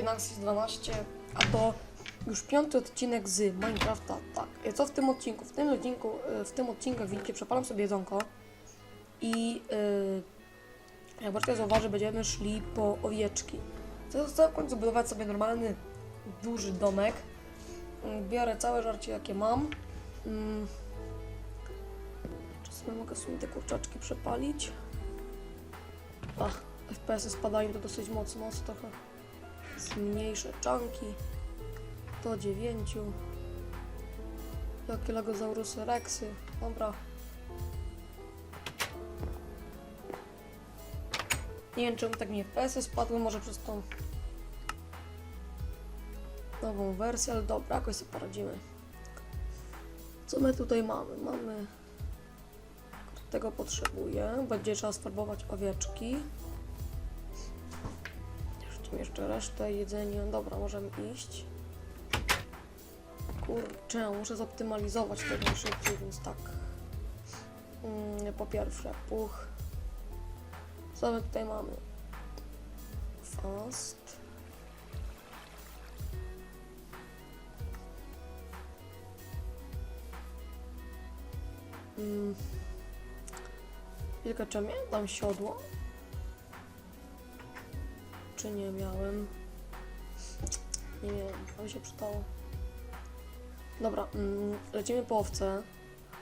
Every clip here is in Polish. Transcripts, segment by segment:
witajcie na Axis 12, a to już piąty odcinek z Minecrafta, tak. E, Co w tym odcinku? W tym odcinku, e, w tym odcinku, widzicie, przepalam sobie jedzonko i e, jak Bartek zauważy, będziemy szli po owieczki. Chcę w końcu budować sobie normalny, duży domek. Mm, Biorę całe żarcie, jakie mam. Mm. Czasem mogę sobie te kurczaczki przepalić. Ach, FPS-y spadają to dosyć mocno, jest trochę zmniejszę czanki do 9. Jakie Lagozaurusy Rexy, dobra. Nie wiem czemu tak mi FPS-y spadły, może przez tą nową wersję, ale dobra, jakoś sobie poradzimy. Co my tutaj mamy? Mamy tego potrzebuję. Będzie trzeba sfarbować owieczki. Jeszcze, jeszcze resztę jedzenia. Dobra, możemy iść. Kurczę, muszę zoptymalizować tego szybciej, więc tak. Mm, po pierwsze, puch. Co my tutaj mamy? Fast. Mm. Tylko czy miałem tam siodło? Czy nie miałem? Nie wiem, ale się przydało. Dobra, mm, lecimy po owce.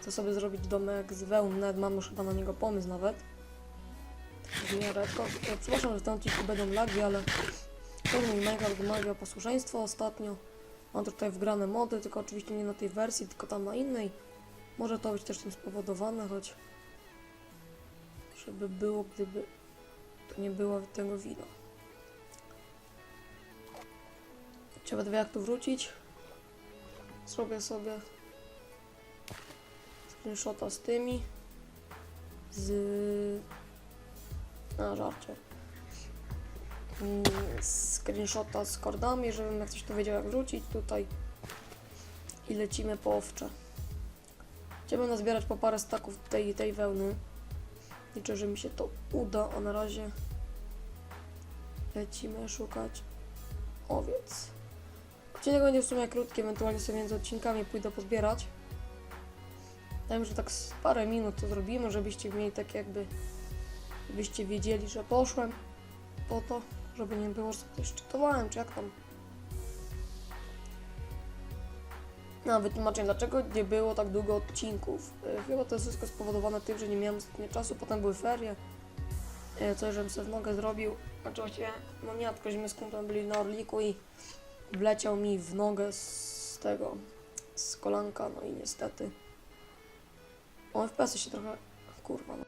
Chcę sobie zrobić domek z nawet mam już chyba na niego pomysł nawet. W miarę, tylko, e, przepraszam, że w tym odcinku będą lagi, ale to mój Minecraft wymaga posłuszeństwa ostatnio. Mam tutaj wgrane mody, tylko oczywiście nie na tej wersji, tylko tam na innej. Może to być też tym spowodowane, choć żeby było, gdyby to nie było tego wina. Trzeba jak tu wrócić. Zrobię sobie screenshota z tymi. Z... Na żarcie. Mm, Screenshota z kordami, żebym jak ktoś tu wiedział jak wrócić tutaj. I lecimy po owcze. Będziemy nazbierać po parę staków tej, tej wełny. Liczę, że mi się to uda, a na razie lecimy szukać owiec. Odcinek będzie w sumie krótki, ewentualnie sobie między odcinkami pójdę pozbierać. Dajmy, że tak z parę minut to zrobimy, żebyście mieli tak jakby, żebyście wiedzieli, że poszłem po to, żeby nie było, że coś czytowałem, czy jak tam. No, wytłumaczę dlaczego nie było tak długo odcinków. E, Chyba to jest wszystko spowodowane tym, że nie miałem ostatnio czasu, potem były ferie. E, Coś, żebym sobie w nogę zrobił. Właściwie, no nie, tylko żeśmy z kumplem byli na Orliku i wleciał mi w nogę z tego, z kolanka, no i niestety. O, FPS się trochę, kurwa, no.